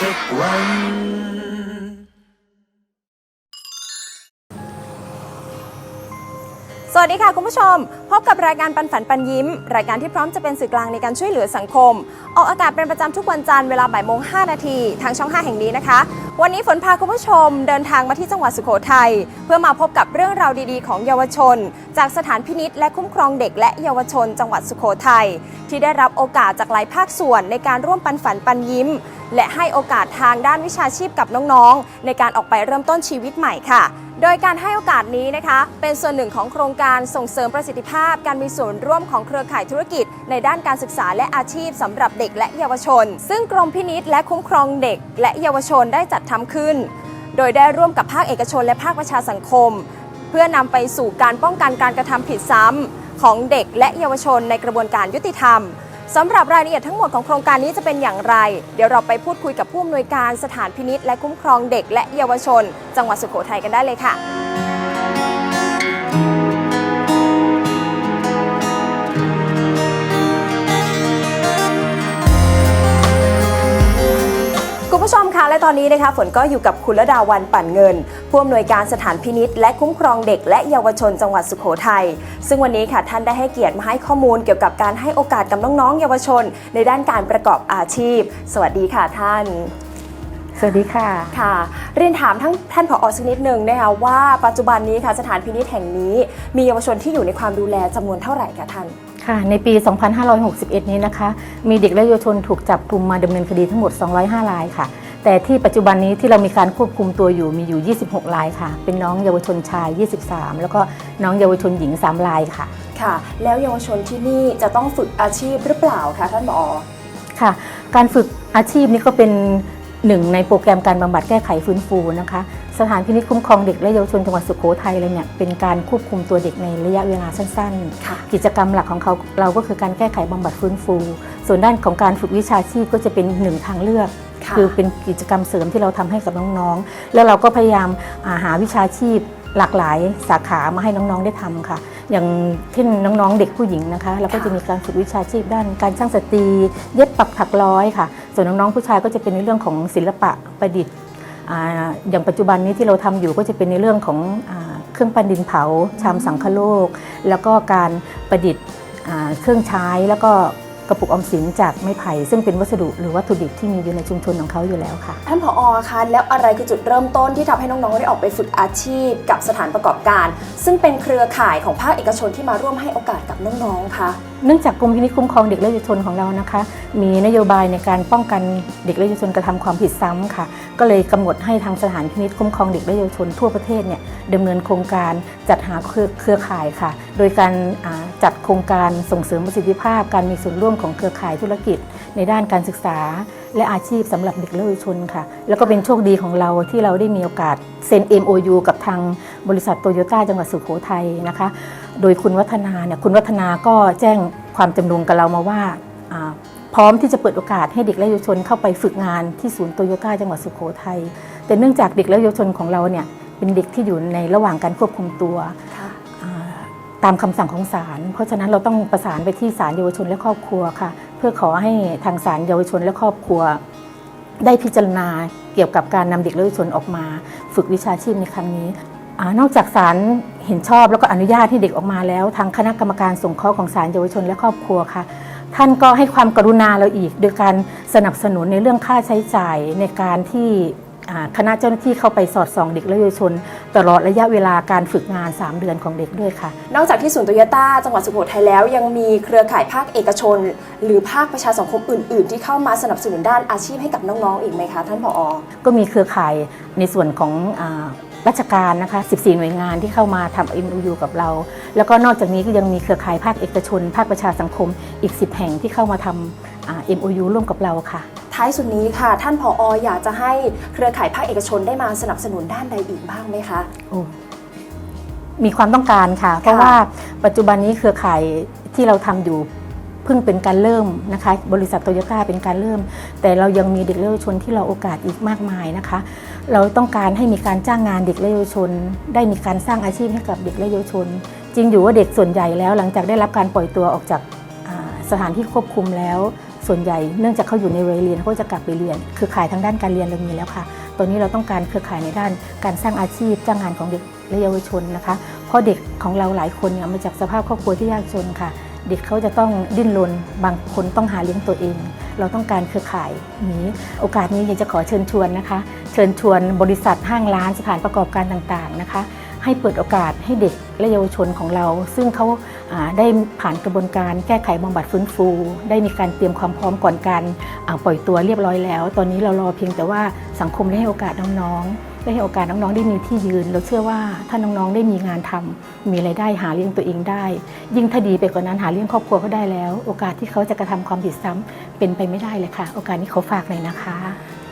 ใน วัสวัสดีค่ะคุณผู้ชม พบกับรายการปันฝันปันยิ้ม รายการที่พร้อมจะเป็นสื่อกลางในการช่วยเหลือสังคม ออกอากาศเป็นประจำทุกวันจันทร์เวลาบ่ายโมง5นาทีทางช่อง 5 แห่งนี้นะคะ วันนี้ฝนพาคุณผู้ชมเดินทางมาที่จังหวัดสุโขทัยเพื่อมาพบกับเรื่องราวดีๆ ของเยาวชน จากสถานพินิษและคุ้มครองเด็กและเยาวชน จังหวัดสุโขทัยที่ได้รับโอกาสจากหลายภาคส่วนในการร่วมปันฝันปันยิ้ม และให้โอกาสทางด้านวิชาชีพกับน้องๆ ในการออกไปเริ่มต้นชีวิตใหม่ค่ะ โดยการให้โอกาสนี้นะคะเป็นส่วนหนึ่งของโครงการส่งเสริมประสิทธิภาพ การมีส่วนร่วมของเครือข่ายธุรกิจ ในด้านการศึกษาและอาชีพสำหรับเด็กและเยาวชน ซึ่งกรมพินิษและคุ้มครองเด็ก และเยาวชนได้จัดทำขึ้น โดยได้ร่วมกับภาคเอกชนและภาคประชาสังคม เพื่อนำไปสู่การป้องกันการกระทำผิดซ้ำของเด็กและเยาวชนในกระบวนการยุติธรรม สำหรับรายละเอียดทั้งหมดของโครงการนี้จะเป็นอย่างไร เดี๋ยวเราไปพูดคุยกับผู้อำนวยการสถานพินิษและคุ้มครองเด็กและเยาวชน จังหวัดสุโขทัยกันได้เลยค่ะ คุณผู้ชมคะและตอนนี้นะคะฝนก็อยู่กับคุณระดาวันปั่นเงิน ผู้อำนวยการสถานพินิษและคุ้มครองเด็ก และเยาวชนจังหวัดสุโขทัยซึ่งวันนี้ค่ะท่านได้ให้เกียรติมาให้ข้อมูลเกี่ยวกับการให้โอกาสกับน้องๆเยาวชน ในด้านการประกอบอาชีพ สวัสดีค่ะท่านสวัสดีค่ะค่ะ เรียนถามทั้งท่านผอสักนิดหนึ่งนะคะว่าปัจจุบันนี้ค่ะสถานพินิษแห่งนี้ มีเยาวชนที่อยู่ในความดูแลจำนวนเท่าไหร่คะท่าน ค่ะ ในปี 2561 นี้นะคะ มีเด็กและเยาวชนถูกจับกลุ่มมาดำเนินคดีทั้งหมด 205 รายค่ะ แต่ที่ปัจจุบันนี้ที่เรามีการควบคุมตัวอยู่มีอยู่ 26 รายค่ะ เป็นน้องเยาวชนชาย 23 แล้วก็น้องเยาวชนหญิง 3 รายค่ะ ค่ะ แล้วเยาวชนที่นี่จะต้องฝึกอาชีพหรือเปล่าคะท่านผอค่ะ การฝึกอาชีพนี้ก็เป็น หนึ่งในโปรแกรมการบำบัดแก้ไขฟื้นฟูนะคะ สถานพินิจคุ้มครองเด็กและเยาวชนจังหวัดสุโขทัยเลยเนี่ยเป็นการควบคุมตัวเด็กในระยะเวลาสั้นๆค่ะกิจกรรมหลักของเขาเราก็คือการแก้ไขบำบัดฟื้นฟู ส่วนด้านของการฝึกวิชาชีพก็จะเป็นหนึ่งทางเลือกค่ะอเป็นกิจกรรมเสริมที่เราทำให้กับน้องๆ แล้วเราก็พยายามอ่าหาวิชาชีพหลากหลายสาขามาให้น้องๆได้ทำค่ะ อย่างเช่นน้องๆ เด็กผู้หญิงนะคะ เราก็จะมีการฝึกวิชาชีพด้านการช่างสตรี เย็บปักถักร้อยค่ะ ส่วนน้องๆผู้ชายก็จะเป็นในเรื่องของศิลปะประดิษฐ์อย่างปัจจุบันนี้ที่เราทำอยู่ก็จะเป็นในเรื่องของอเครื่องปั้นดินเผาชามสังคโลก แล้วก็การประดิษฐ์เครื่องใช้แล้วก็ กระปุกออมสินจากไม้ไผ่ซึ่งเป็นวัสดุหรือวัตถุดิบที่มีอยู่ในชุมชนของเขาอยู่แล้วค่ะ ท่านผอคะแล้วอะไรคือจุดเริ่มต้นที่ทำให้น้องๆได้ออกไปฝึกอาชีพ กับสถานประกอบการ ซึ่งเป็นเครือข่ายของภาคเอกชนที่มาร่วมให้โอกาสกับน้องๆคะเนื่องจากกรมพินิจคุ้มครองเด็กและเยาวชนของเรานะคะ มีนโยบายในการป้องกันเด็กและเยาวชนกระทำความผิดซ้ำค่ะ ก็เลยกำหนดให้ทางสถานพินิจคุ้มครองเด็กและเยาวชนทั่วประเทศเนี่ยดำเนินโครงการจัดหาเครือเครือข่ายค่ะ โดยการอ่าจัดโครงการส่งเสริมประสิทธิภาพการมีส่วนร่วมของเครือข่ายธุรกิจ ในด้านการศึกษา และอาชีพสำหรับเด็กและเยาวชนค่ะ แล้วก็เป็นโชคดีของเราที่เราได้มีโอกาสเซ็น MOU กับทางบริษัทโตโยต้าจังหวัดสุโขทัยนะคะ โดยคุณวัฒนาเนี่ยคุณวัฒนาก็แจ้งความจำนงกับเรามาว่าพร้อมที่จะเปิดโอกาสให้เด็กและเยาวชนเข้าไปฝึกงานที่ศูนย์โตโยต้าจังหวัดสุโขทัยแต่เนื่องจากเด็กและเยาวชนของเราเนี่ยเป็นเด็กที่อยู่ในระหว่างการควบคุมตัวค่ะ ตามคำสั่งของศาล เพราะฉะนั้นเราต้องประสานไปที่ศาลเยาวชนและครอบครัวค่ะ เพื่อขอให้ทางศาลเยาวชนและครอบครัว ได้พิจารณาเกี่ยวกับการนำเด็กและเยาวชนออกมา ฝึกวิชาชีพในครั้งนี้อนอกจากศาลเห็นชอบแล้วก็อนุญาตให้เด็กออกมาแล้ว ทางคณะกรรมการสงเคราะห์ของศาลเยาวชนและครอบครัวค่ะ ท่านก็ให้ความกรุณาเราอีก โดยการสนับสนุนในเรื่องค่าใช้จ่ายในการที่ คณะเจ้าหน้าที่เข้าไปสอดส่องเด็กและเยาวชน ตลอดระยะเวลาการฝึกงาน 3 เดือนของเด็กด้วยค่ะ นอกจากที่ศูนย์โตโยต้าจังหวัดสุโขทัยแล้วยังมีเครือข่ายภาคเอกชน หรือภาคประชาสังคมอื่น ๆ ที่เข้ามาสนับสนุนด้านอาชีพให้กับน้องๆอีกไหมคะท่านผอ ก็มีเครือข่ายในส่วนของอาราชการนะคะ 14 หน่วยงานที่เข้ามาทำ MOU กับเรา แล้วก็นอกจากนี้ก็ยังมีเครือข่ายภาคเอกชน ภาคประชาสังคมอีก 10 แห่งที่เข้ามาทำอ่า MOU ร่วมกับเราค่ะ ท้ายสุดนี้ค่ะ ท่านผออยากจะให้เครือข่ายภาคเอกชนได้มาสนับสนุนด้านใดอีกบ้างไหมคะ โอ้มีความต้องการค่ะ เพราะว่าปัจจุบันนี้เครือข่ายที่เราทำอยู่เพิ่งเป็นการเริ่มนะคะ บริษัทโตโยต้าเป็นการเริ่ม แต่เรายังมีเด็กและเยาวชนที่เราโอกาสอีกมากมายนะคะ เราต้องการให้มีการจ้างงานเด็กและเยาวชน ได้มีการสร้างอาชีพให้กับเด็กและเยาวชน จริงอยู่ว่าเด็กส่วนใหญ่แล้ว หลังจากได้รับการปล่อยตัวออกจากอ่าสถานที่ควบคุมแล้ว ส่วนใหญ่เนื่องจากเขาอยู่ในวัยเรียนเขาจะกลับไปเรียนเครือข่ายทางด้านการเรียนเรามีแล้วค่ะตอนนี้เราต้องการเครือข่ายในด้านการสร้างอาชีพจ้างงานของเด็กและเยาวชนนะคะ เพราะเด็กของเราหลายคนเนี่ยมาจากสภาพครอบครัวที่ยากจนค่ะ เด็กเขาจะต้องดิ้นรนบางคนต้องหาเลี้ยงตัวเอง เราต้องการเครือข่ายนี้ โอกาสนี้อยากจะขอเชิญชวนนะคะ เชิญชวนบริษัทห้างร้านสถานประกอบการต่างๆนะคะ ให้เปิดโอกาสให้เด็กและเยาวชนของเรา ซึ่งเขาาได้ผ่านกระบวนการแก้ไขบำบัดฟื้นฟู ได้มีการเตรียมความพร้อมก่อนการปล่อยตัวเรียบร้อยแล้ว ตอนนี้เรารอเพียงแต่ว่าสังคมได้ให้โอกาสน้องๆ ได้ให้โอกาสน้องๆได้มีที่ยืน เราเชื่อว่าถ้าน้องๆได้มีงานทำมีรายได้หาเลี้ยงตัวเองได้ ยิ่งถ้าดีไปกว่านั้นหาเลี้ยงครอบครัวเขาได้แล้ว โอกาสที่เขาจะกระทำความผิดซ้ำเป็นไปไม่ได้เลยค่ะ โอกาสนี้เขาฝากหน่อยนะคะ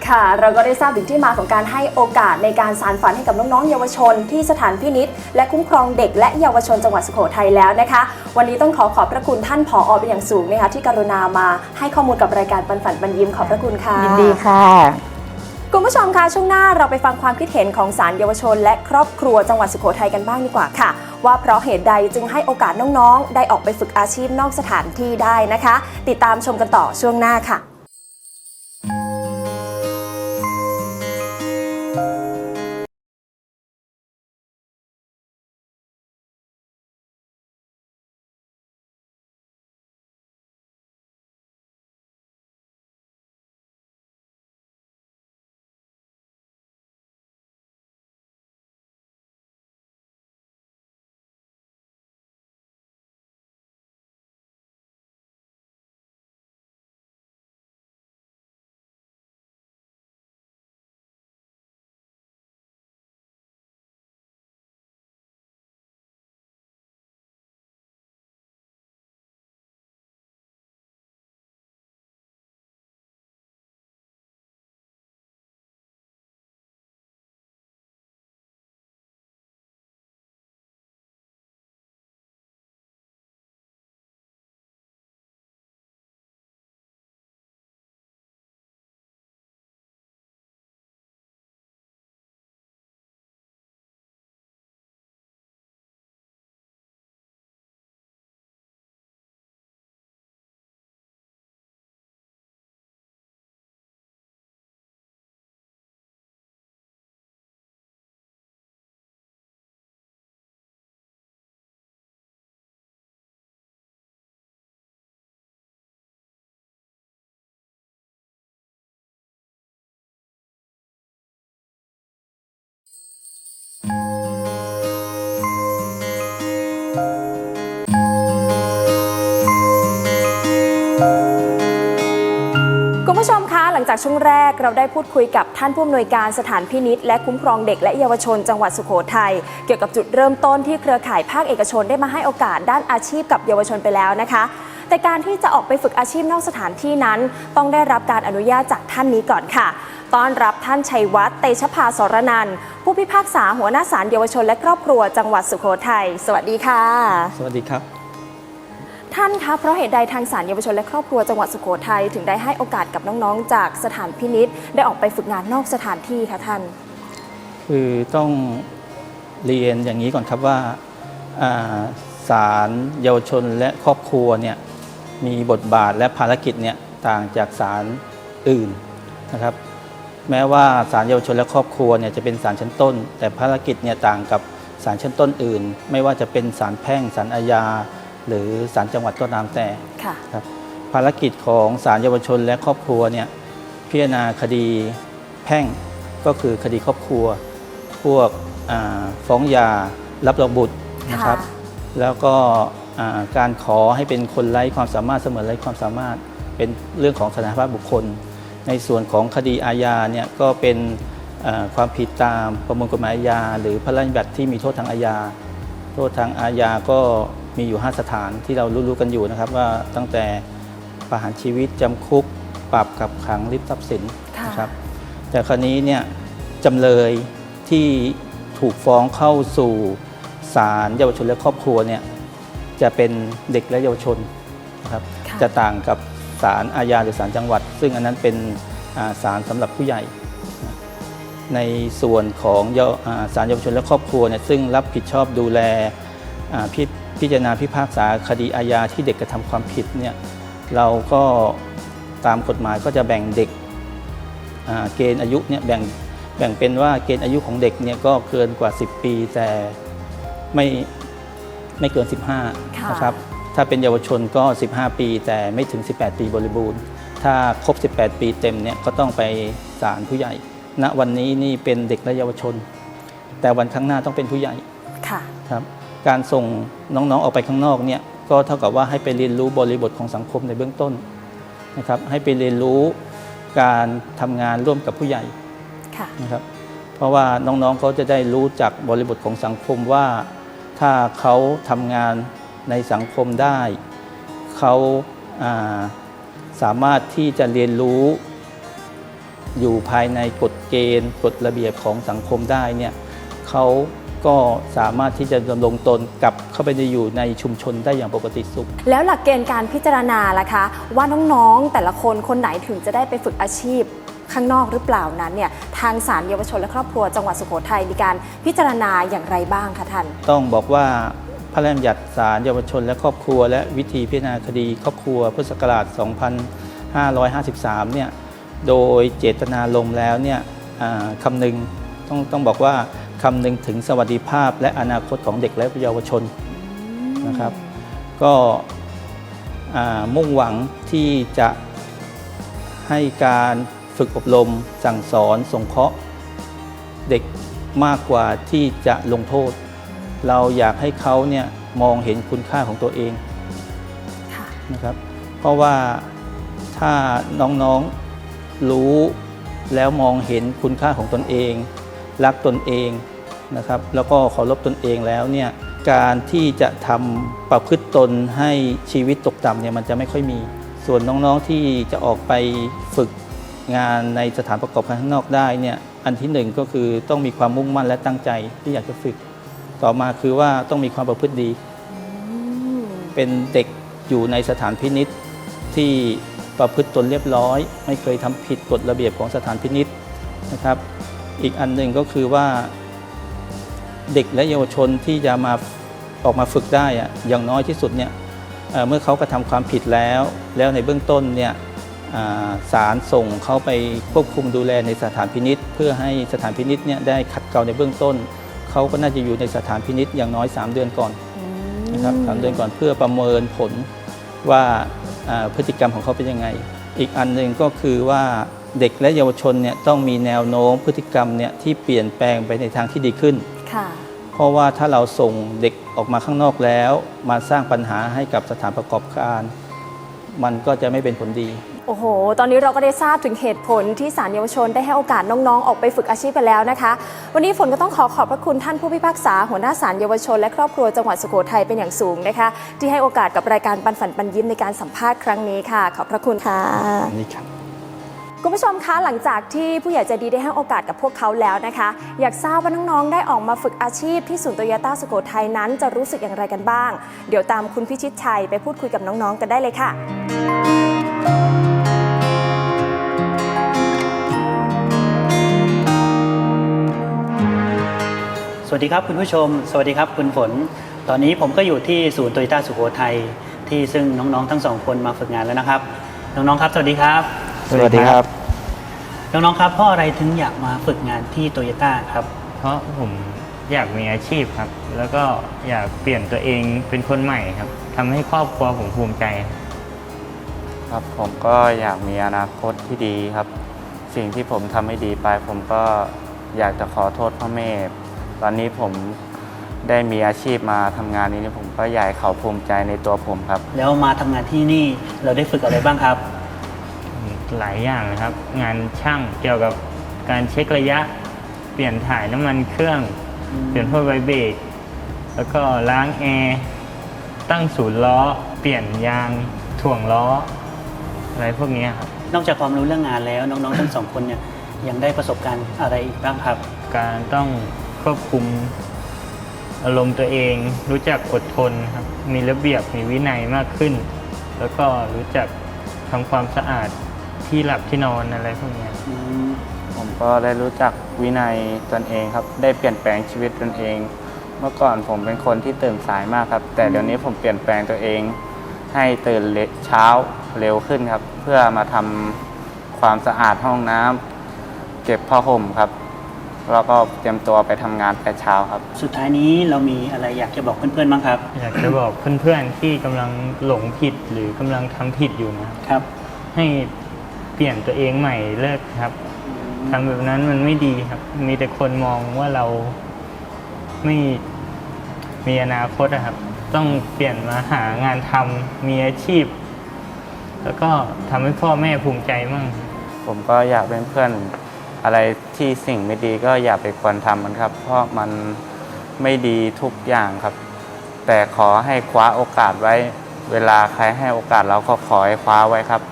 ค่ะ เราก็ได้ทราบถึงที่มาของการให้โอกาสในการสานฝันให้กับน้องๆเยาวชน ที่สถานพินิษและคุ้มครองเด็กและเยาวชนจังหวัดสุโขทัยแล้วนะคะ วันนี้ต้องขอขอบพระคุณท่านผอเป็นอย่างสูงนะคะที่กรุณามาให้ข้อมูลกับรายการปันฝันปันยิ้มขอบพระคุณค่ะยินดีค่ะคุณผู้ชมคะช่วงหน้าเราไปฟังความคิดเห็นของสารเยาวชน และครอบครัวจังหวัดสุโขทัยกันบ้างดีกว่าค่ะ ว่าเพราะเหตุใดจึงให้โอกาสน้องๆ ได้ออกไปฝึกอาชีพนอกสถานที่ได้นะคะ ติดตามชมกันต่อช่วงหน้าค่ะ จากช่วงแรกเราได้พูดคุยกับท่านผู้อำนวยการสถานพินิษและคุ้มครองเด็กและเยาวชนจังหวัดสุโขทัยเกี่ยวกับจุดเริ่มต้นที่เครือข่ายภาคเอกชนได้มาให้โอกาสด้านอาชีพกับเยาวชนไปแล้วนะคะ แต่การที่จะออกไปฝึกอาชีพนอกสถานที่นั้น ต้องได้รับการอนุญาตจากท่านนี้ก่อนค่ะต้อนรับท่านชัยวัฒน์เตชะภาสรนันผู้พิพากษาหัวหน้าศาลเยาวชนและครอบครัวจังหวัดสุโขทัยสวัสดีค่ะ สวัสดีครับ ท่านคะเพราะเหตุใดทางศาลเยาวชนและครอบครัวจังหวัดสุโขทัยถึงได้ให้โอกาสกับน้องๆ จากสถานพินิษได้ออกไปฝึกงานนอกสถานที่คะท่าน คือต้องเรียนอย่างนี้ก่อนครับว่าอ่าศาลเยาวชนและครอบครัวเนี่ยมีบทบาทและภารกิจเนี่ยต่างจากศาลอื่นนะครับ แม้ว่าศาลเยาวชนและครอบครัวเนี่ยจะเป็นศาลชั้นต้น แต่ภารกิจเนี่ยต่างกับศาลชั้นต้นอื่น ไม่ว่าจะเป็นศาลแพ่งศาลอาญา หรือศาลจังหวัดก็ตามแต่ค่ะครับภารกิจของศาลเยาวชนและครอบครัวเนี่ยพิจารณาคดีแพ่งก็คือคดีครอบครัว พวกอ่าฟ้องหย่ารับรองบุตรนะครับค่ะแล้วก็อ่าการขอให้เป็นคนไร้ความสามารถเสมือนไร้ความสามารถเป็นเรื่องของสถานะบุคคล ในส่วนของคดีอาญาเนี่ยก็เป็นอ่าความผิดตามประมวลกฎหมายอาญา หรือพระราชบัญญัติที่มีโทษทางอาญา โทษทางอาญาก็ มีอยู่ 5 สถานที่เรารู้ๆกันอยู่นะครับว่าตั้งแต่ประหารชีวิตจำคุก ปรับกับขังริบทรัพย์สินค่ะนะครับแต่คราวนี้เนี่ยจำเลยที่ถูกฟ้องเข้าสู่ศาลเยาวชนและครอบครัวเนี่ยจะเป็นเด็กและเยาวชนนะครับค่ะจะต่างกับศาลอาญาหรือศาลจังหวัด ซึ่งอันนั้นเป็นอ่าศาลสำหรับผู้ใหญ่ ในส่วนของเยาวอ่าศาลเยาวชนและครอบครัวเนี่ยซึ่งรับผิดชอบดูแลอ่าพิ พิจารณาพิพากษาคดีอาญาที่เด็กกระทำความผิดเนี่ยเราก็ตามกฎหมายก็จะแบ่งเด็กอ่าเกณฑ์อายุเนี่ยแบ่งแบ่งเป็นว่าเกณฑ์อายุของเด็กเนี่ยก็เกินกว่า 10 ปีแต่ไม่ไม่เกินค่ะ15นะครับถ้าเป็นเยาวชนก็ 15 ปี แต่ไม่ถึง 18 ปีบริบูรณ์ ถ้าครบ 18 ปีเต็มเนี่ยก็ต้องไปศาลผู้ใหญ่ณวันนี้นี่เป็นเด็กและเยาวชน แต่วันข้างหน้าต้องเป็นผู้ใหญ่ค่ะครับ การส่งน้องๆออกไปข้างนอกเนี่ยก็เท่ากับว่าให้ไปเรียนรู้บริบทของสังคมในเบื้องต้นนะครับให้ไปเรียนรู้การทำงานร่วมกับผู้ใหญ่ค่ะนะครับเพราะว่าน้องๆเขาจะได้รู้จักบริบทของสังคมว่าถ้าเขาทำงานในสังคมได้ เขาอ่าสามารถที่จะเรียนรู้ อยู่ภายในกฎเกณฑ์กฎระเบียบของสังคมได้เนี่ยเขา ก็สามารถที่จะดำรงตนกลับเข้าไปในอยู่ในชุมชนได้อย่างปกติสุข แล้วหลักเกณฑ์การพิจารณาล่ะคะ ว่าน้องๆแต่ละคนคนไหนถึงจะได้ไปฝึกอาชีพข้างนอกหรือเปล่านั้นเนี่ยทางศาลเยาวชนและครอบครัวจังหวัดสุโขทัยมีการพิจารณาอย่างไรบ้างคะท่าน ต้องบอกว่าพระราชบัญญัติศาลเยาวชนและครอบครัว และวิธีพิจารณาคดีครอบครัวพุทธศักราช 2553 เนี่ยโดยเจตนาลมณ์แล้วเนี่ยอ่าคำนึงต้องต้องบอกว่า คำนึงถึงสวัสดิภาพและอนาคตของเด็กและเยาวชนนะครับ ก็อ่ามุ่งหวังที่จะให้การฝึกอบรมสั่งสอนสงเคราะห์เด็กมากกว่าที่จะลงโทษ เราอยากให้เขาเนี่ยมองเห็นคุณค่าของตัวเองค่ะนะครับ เพราะว่าถ้าน้องๆรู้แล้วมองเห็นคุณค่าของตนเอง รักตนเองนะครับ แล้วก็เคารพตนเองแล้วเนี่ยการที่จะทำประพฤติตนให้ชีวิตตกต่ำเนี่ยมันจะไม่ค่อยมี ส่วนน้องๆที่จะออกไปฝึกงานในสถานประกอบการข้างนอกได้เนี่ยอันที่หนึ่งก็คือต้องมีความมุ่งมั่นและตั้งใจที่อยากจะฝึก ต่อมาคือว่าต้องมีความประพฤติดี เป็นเด็กอยู่ในสถานพินิษที่ประพฤติตนเรียบร้อย ไม่เคยทำผิดกฎระเบียบของสถานพินิษนะครับ อีกอันหนึ่งก็คือว่าเด็กและเยาวชนที่จะมาออกมาฝึกได้อะอย่างน้อยที่สุดเนี่ยเอ่อเมื่อเขากระทำความผิดแล้ว แล้วในเบื้องต้นเนี่ยอ่าศาลส่งเขาไปควบคุมดูแลในสถานพินิษเพื่อให้สถานพินิษเนี่ยได้ขัดเกลาในเบื้องต้น เขาก็น่าจะอยู่ในสถานพินิษอย่างน้อย 3 เดือนก่อนนะครับสามเดือนก่อนเพื่อประเมินผลว่าอ่าพฤติกรรมของเขาเป็นยังไง อีกอันหนึ่งก็คือว่า เด็กและเยาวชนเนี่ยต้องมีแนวโน้มพฤติกรรมเนี่ยที่เปลี่ยนแปลงไปในทางที่ดีขึ้น ค่ะเพราะว่าถ้าเราส่งเด็กออกมาข้างนอกแล้ว มาสร้างปัญหาให้กับสถานประกอบการ มันก็จะไม่เป็นผลดี โอ้โห ตอนนี้เราก็ได้ทราบถึงเหตุผลที่ศาลเยาวชนได้ให้โอกาสน้องๆ ออกไปฝึกอาชีพไปแล้วนะคะ วันนี้ฝนก็ต้องขอขอบพระคุณท่านผู้พิพากษาหัวหน้าศาลเยาวชน และครอบครัวจังหวัดสุโขทัยเป็นอย่างสูงนะคะ ที่ให้โอกาสกับรายการปันฝันปันยิ้มในการสัมภาษณ์ครั้งนี้ค่ะ ขอบพระคุณค่ะ นี่ครับ คุณผู้ชมคะหลังจากที่ผู้ใหญ่ใจดีได้ให้โอกาสกับพวกเขาแล้วนะคะ อยากทราบว่าน้องๆได้ออกมาฝึกอาชีพที่ศูนย์โตโยต้าสุโขทัยนั้นจะรู้สึกอย่างไรกันบ้าง เดี๋ยวตามคุณพิชิตชัยไปพูดคุยกับน้องๆกันได้เลยค่ะ สวัสดีครับคุณผู้ชม สวัสดีครับคุณฝน ตอนนี้ผมก็อยู่ที่ศูนย์โตโยต้าสุโขทัยที่ซึ่งน้องๆทั้งสองคนมาฝึกงานแล้วนะครับ น้องๆครับ สวัสดีครับ สวัสดีครับ น้องๆครับเพราะอะไรถึงอยากมาฝึกงานที่โตโยต้าครับ เพราะผมอยากมีอาชีพครับ แล้วก็อยากเปลี่ยนตัวเองเป็นคนใหม่ครับทำให้ครอบครัวผมภูมิใจ ครับผมก็อยากมีอนาคตที่ดีครับ สิ่งที่ผมทำไม่ดีไป ผมก็อยากจะขอโทษพ่อแม่ ตอนนี้ผมได้มีอาชีพมาทำงานนี้ผมก็อยากให้เขาภูมิใจในตัวผมครับ แล้วมาทำงานที่นี่เราได้ฝึกอะไรบ้างครับ หลายอย่างนะครับ งานช่างเกี่ยวกับการเช็คระยะ เปลี่ยนถ่ายน้ำมันเครื่องอืมเปลี่ยนพวกไวเบรกแล้วก็ล้างแอร์ตั้งศูนย์ล้อ เปลี่ยนยางถ่วงล้อ อะไรพวกนี้ครับ นอกจากความรู้เรื่องงานแล้วน้องๆทั้งสองคนเนี่ยยังได้ประสบการณ์อะไรอีกบ้างครับ การต้องควบคุมอารมณ์ตัวเอง รู้จักอดทนครับมีระเบียบมีวินัยมากขึ้น แล้วก็รู้จักทำความสะอาด ที่หลับที่นอนอะไรพวกนี้อืมผมก็ได้รู้จักวินัยตนเองครับ ได้เปลี่ยนแปลงชีวิตตนเอง เมื่อก่อนผมเป็นคนที่ตื่นสายมากครับ แต่เดี๋ยวนี้ผมเปลี่ยนแปลงตัวเอง ให้ตื่นเลเช้าเร็วขึ้นครับ เพื่อมาทำความสะอาดห้องน้ำเก็บผ้าห่มครับแล้วก็เตรียมตัวไปทำงานแต่เช้าครับ สุดท้ายนี้เรามีอะไรอยากจะบอกเพื่อนๆบ้างครับ อยากจะบอกเพื่อนๆที่กำลังหลงผิดหรือกำลังทำผิดอยู่นะครับครับให้ เปลี่ยนตัวเองใหม่เลิกครับทำแบบนั้นมันไม่ดีครับ มีแต่คนมองว่าเราไม่มีอนาคตนะครับ ต้องเปลี่ยนมาหางานทำมีอาชีพ แล้วก็ทำให้พ่อแม่ภูมิใจมั่งผมก็อยากเป็นเพื่อนอะไรที่สิ่งไม่ดีก็อย่าไปควรทำมันครับ เพราะมันไม่ดีทุกอย่างครับ แต่ขอให้คว้าโอกาสไว้ เวลาใครให้โอกาสเราก็ขอให้คว้าไว้ครับ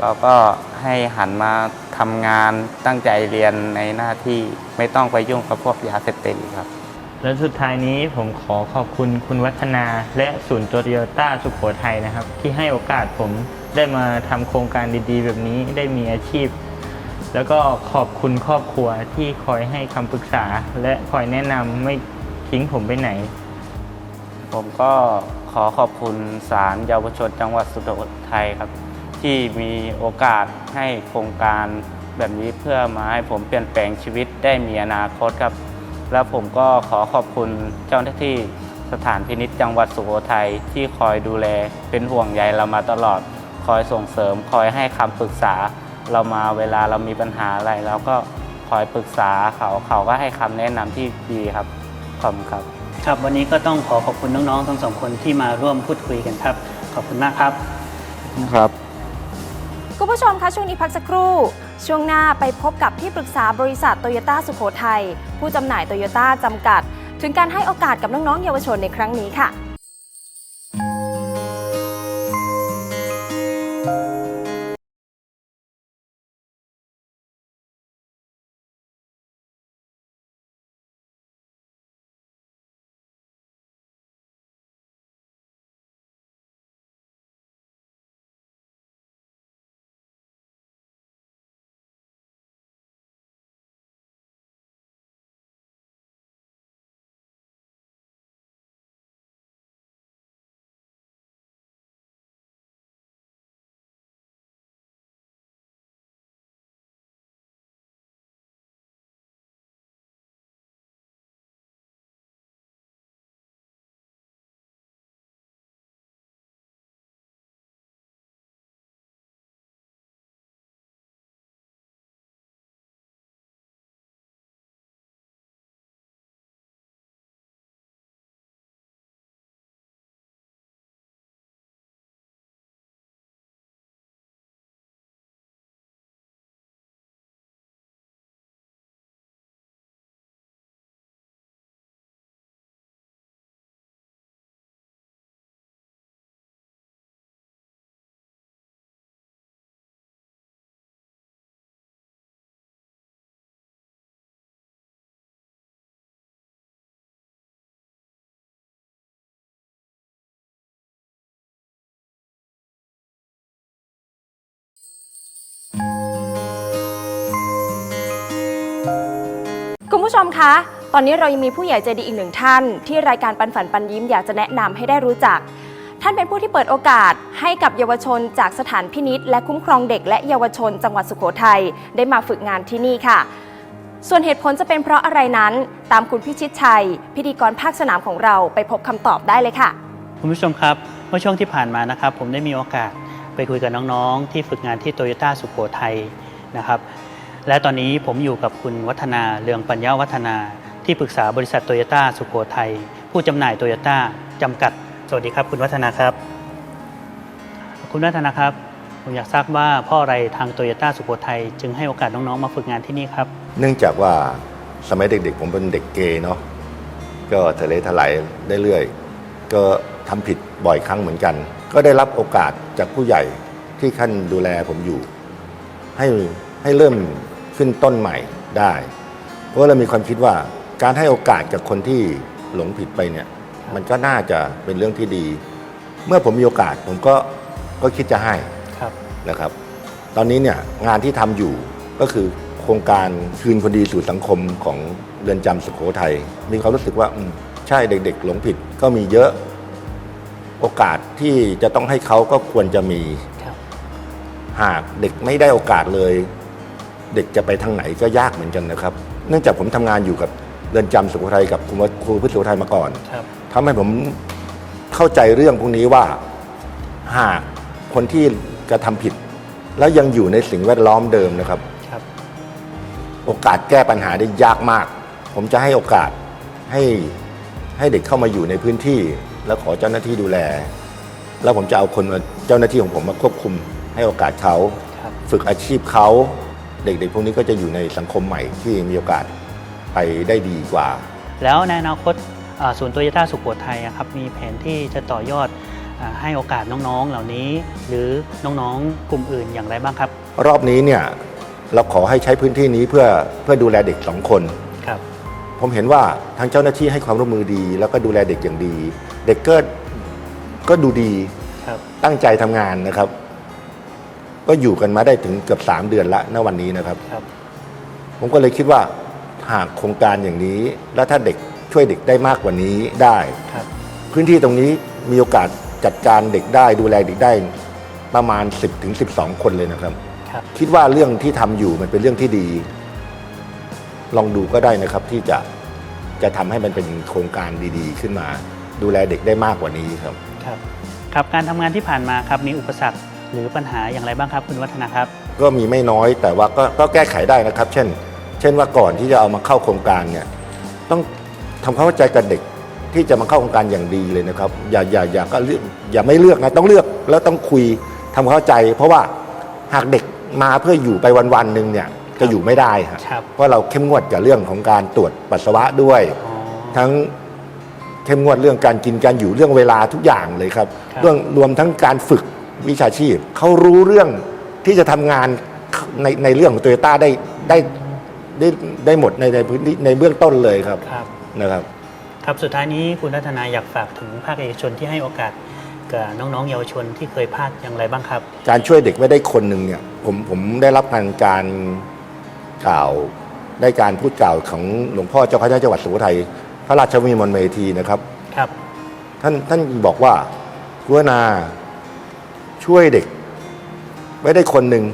แล้วก็ให้หันมาทำงานตั้งใจเรียนในหน้าที่ไม่ต้องไปยุ่งกับพวกยาเสพติดอีกครับ และสุดท้ายนี้ผมขอขอบคุณคุณวัฒนาและศูนย์โตโยต้าสุโขทัยนะครับ ที่ให้โอกาสผมได้มาทำโครงการดีๆ แบบนี้ได้มีอาชีพ แล้วก็ขอบคุณครอบครัวที่คอยให้คำปรึกษา และคอยแนะนำไม่ทิ้งผมไปไหน ผมก็ขอขอบคุณศาลเยาวชนจังหวัดสุโขทัยครับ ที่มีโอกาสให้โครงการแบบนี้เพื่อมาให้ผมเปลี่ยนแปลงชีวิตได้มีอนาคตครับ แล้วผมก็ขอขอบคุณเจ้าหน้าที่สถานพินิจจังหวัดสุโขทัยที่คอยดูแลเป็นห่วงใยเรามาตลอด คอยส่งเสริม คอยให้คำปรึกษา เรามาเวลาเรามีปัญหาอะไรเราก็คอยปรึกษาเขาเขาก็ให้คำแนะนำที่ดีครับขอบคุณครับ ครับวันนี้ก็ต้องขอขอบคุณน้องๆทั้งสองคนที่มาร่วมพูดคุยกันครับ ขอบคุณมากครับครับ คุณผู้ชมคะช่วงนี้พักสักครู่ ช่วงหน้าไปพบกับที่ปรึกษาบริษัทโตโยต้าสุโขทัยผู้จำหน่ายโตโยต้าจำกัด ถึงการให้โอกาสกับน้องๆเยาวชนในครั้งนี้ค่ะ คุณผู้ชมคะ ตอนนี้เรายังมีผู้ใหญ่ใจดีอีกหนึ่งท่าน ที่รายการปันฝันปันยิ้มอยากจะแนะนำให้ได้รู้จัก ท่านเป็นผู้ที่เปิดโอกาสให้กับเยาวชน จากสถานพินิษและคุ้มครองเด็กและเยาวชน จังหวัดสุโขทัยได้มาฝึกงานที่นี่ค่ะ ส่วนเหตุผลจะเป็นเพราะอะไรนั้น ตามคุณพิชิตชัย พิธีกรภาคสนามของเราไปพบคำตอบได้เลยค่ะ คุณผู้ชมครับเมื่อช่วงที่ผ่านมานะครับ ผมได้มีโอกาสไปคุยกับน้องๆ ที่ฝึกงานที่โตโยต้าสุโขทัยนะครับ และตอนนี้ผมอยู่กับคุณวัฒนาเรืองปัญญาวัฒนา ที่ปรึกษาบริษัทโตโยต้าสุโขทัยผู้จำหน่ายโตโยต้าจำกัด สวัสดีครับ คุณวัฒนาครับ คุณวัฒนาครับผมอยากทราบว่าพ่ออะไรทางโตโยต้าสุโขทัยจึงให้โอกาสน้องๆ มาฝึกงานที่นี่ครับ เนื่องจากว่าสมัยเด็กๆ ผมเป็นเด็กเกย์เนาะก็ทะเลทลายได้เรื่อยก็ทำผิดบ่อยครั้งเหมือนกัน ก็ได้รับโอกาสจากผู้ใหญ่ที่ท่านดูแลผมอยู่ ให้ให้เริ่ม ขึ้นต้นใหม่ได้ เพราะว่าเรามีความคิดว่าการให้โอกาสกับคนที่หลงผิดไปเนี่ย มันก็น่าจะเป็นเรื่องที่ดี เมื่อผมมีโอกาสผมก็ก็คิดจะให้ครับนะครับ ตอนนี้เนี่ยงานที่ทำอยู่ก็คือโครงการคืนคนดีสู่สังคมของเรือนจำสุโขทัยมีความรู้สึกว่าอืมใช่เด็ก ๆ หลงผิดก็มีเยอะโอกาสที่จะต้องให้เขาก็ควรจะมีครับหากเด็กไม่ได้โอกาสเลย เด็กจะไปทางไหนก็ยากเหมือนกันนะครับ เนื่องจากผมทำงานอยู่กับเรือนจำสุโขทัยกับครูครูพุทธสุโขทัยมาก่อนครับทำให้ผมเข้าใจเรื่องพวกนี้ว่าหากคนที่กระทำผิด แล้วยังอยู่ในสิ่งแวดล้อมเดิมนะครับครับโอกาสแก้ปัญหาได้ยากมาก ผมจะให้โอกาสให้ให้เด็กเข้ามาอยู่ในพื้นที่ แล้วขอเจ้าหน้าที่ดูแล แล้วผมจะเอาคนมาเจ้าหน้าที่ของผมมาควบคุมให้โอกาสเขาครับฝึกอาชีพเขา เด็กๆพวกนี้ก็จะอยู่ในสังคมใหม่ที่มีโอกาสไปได้ดีกว่า แล้วในอนาคตอ่าศูนย์โตโยต้าสุโขทัยอะครับมีแผนที่จะต่อยอดอาให้โอกาสน้องๆเหล่านี้ หรือน้องๆกลุ่มอื่นอย่างไรบ้างครับ รอบนี้เนี่ยเราขอให้ใช้พื้นที่นี้เพื่อเพื่อดูแลเด็กสองคนครับผมเห็นว่าทางเจ้าหน้าที่ให้ความร่วมมือดี แล้วก็ดูแลเด็กอย่างดี เด็กก็ก็ดูดีครับตั้งใจทำงานนะครับ ก็อยู่กันมาได้ถึงเกือบ3เดือนละณวันนี้นะครับ ครับ ผมก็เลยคิดว่าหากโครงการอย่างนี้ แล้วถ้าเด็กช่วยเด็กได้มากกว่านี้ได้ ครับ พื้นที่ตรงนี้มีโอกาสจัดการเด็กได้ดูแลเด็กได้ประมาณ 10ถึง12 คนเลยนะครับ ครับ คิดว่าเรื่องที่ทำอยู่มันเป็นเรื่องที่ดี ลองดูก็ได้นะครับ ที่จะจะทำให้มันเป็นโครงการดีๆ ขึ้นมา ดูแลเด็กได้มากกว่านี้ครับ ครับครับการทำงานที่ผ่านมาครับมีอุปสรรค หรือปัญหาอย่างไรบ้างครับคุณวัฒนาครับ ก็มีไม่น้อยแต่ว่าก็ก็แก้ไขได้นะครับ เช่น เช่นว่าก่อนที่จะเอามาเข้าโครงการเนี่ยต้องทำความเข้าใจกับเด็กที่จะมาเข้าโครงการอย่างดีเลยนะครับ อย่าอย่าอย่าก็เลือกอย่าไม่เลือกนะต้องเลือกแล้วต้องคุยทำความเข้าใจ เพราะว่าหากเด็กมาเพื่ออยู่ไปวันๆหนึ่งเนี่ยจะอยู่ไม่ได้ครับครับ เพราะเราเข้มงวดกับเรื่องของการตรวจปัสสาวะด้วยอ๋อทั้งเข้มงวดเรื่องการกินการอยู่เรื่องเวลาทุกอย่างเลยครับครับ เรื่องรวมทั้งการฝึก วิชาชีพเขารู้เรื่องที่จะทำงานในในเรื่องของโตโยต้าได้ได้ได้ได้หมดในในพื้นที่ในเบื้องต้นเลยครับครับนะครับ ครับสุดท้ายนี้คุณวัฒนาอยากฝากถึงภาคเอกชนที่ให้โอกาสกับน้องๆเยาวชนที่เคยพลาดอย่างไรบ้างครับ การช่วยเด็กไว้ได้คนหนึ่งเนี่ยผมผมได้รับการการกล่าวได้การพูดกล่าวของหลวงพ่อเจ้าคณะจังหวัดสุโขทัยพระราชวิมลเมธีนะครับครับ ท่านท่านบอกว่ากุณา ช่วยเด็ก ไว้ได้คนหนึ่ง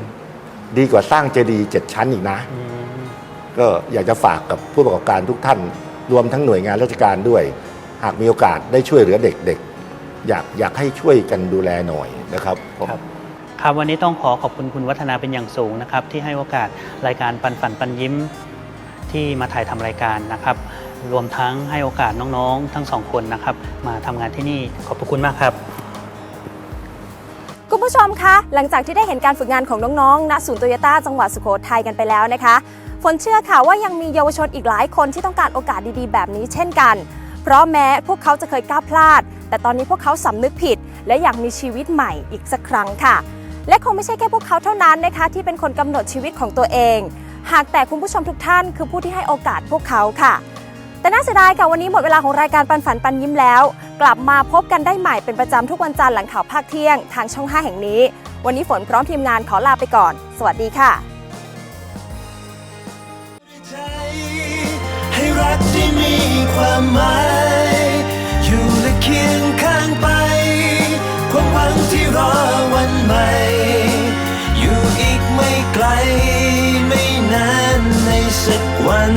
ดีกว่าสร้างเจดีย์เจ็ดชั้นอีกนะอืมก็อยากจะฝากกับผู้ประกอบการทุกท่าน รวมทั้งหน่วยงานราชการด้วย หากมีโอกาสได้ช่วยเหลือเด็กๆ อยากอยากให้ช่วยกันดูแลหน่อยนะครับผมครับครับวันนี้ต้องขอขอบคุณคุณวัฒนาเป็นอย่างสูงนะครับ ที่ให้โอกาสรายการปันฝันปันยิ้มที่มาถ่ายทำรายการนะครับ รวมทั้งให้โอกาสน้องๆ ทั้งสองคนนะครับ มาทำงานที่นี่ขอบพระคุณมากครับ คุณผู้ชมคะหลังจากที่ได้เห็นการฝึกงานของน้องๆณศูนย์โตโยต้าจังหวัดสุโขทัยกันไปแล้วนะคะฝนเชื่อค่ะว่ายังมีเยาวชนอีกหลายคนที่ต้องการโอกาสดีๆ แบบนี้เช่นกัน เพราะแม้พวกเขาจะเคยก้าวพลาด แต่ตอนนี้พวกเขาสำนึกผิด และอยากมีชีวิตใหม่อีกสักครั้งค่ะ และคงไม่ใช่แค่พวกเขาเท่านั้นนะคะ ที่เป็นคนกำหนดชีวิตของตัวเอง หากแต่คุณผู้ชมทุกท่านคือผู้ที่ให้โอกาสพวกเขาค่ะ แต่น่าเสียดายค่ะวันนี้หมดเวลาของรายการปันฝันปันยิ้มแล้ว กลับมาพบกันได้ใหม่เป็นประจำทุกวันจันทร์หลังข่าวภาคเที่ยงทางช่อง 5 แห่งนี้ วันนี้ฝนพร้อมทีมงานขอลาไปก่อน สวัสดีค่ะ ให้รักที่มีความหมายอยู่และเคียงข้างไป ความหวังที่รอวันใหม่ อยู่อีกไม่ไกล ไม่นานในสักวัน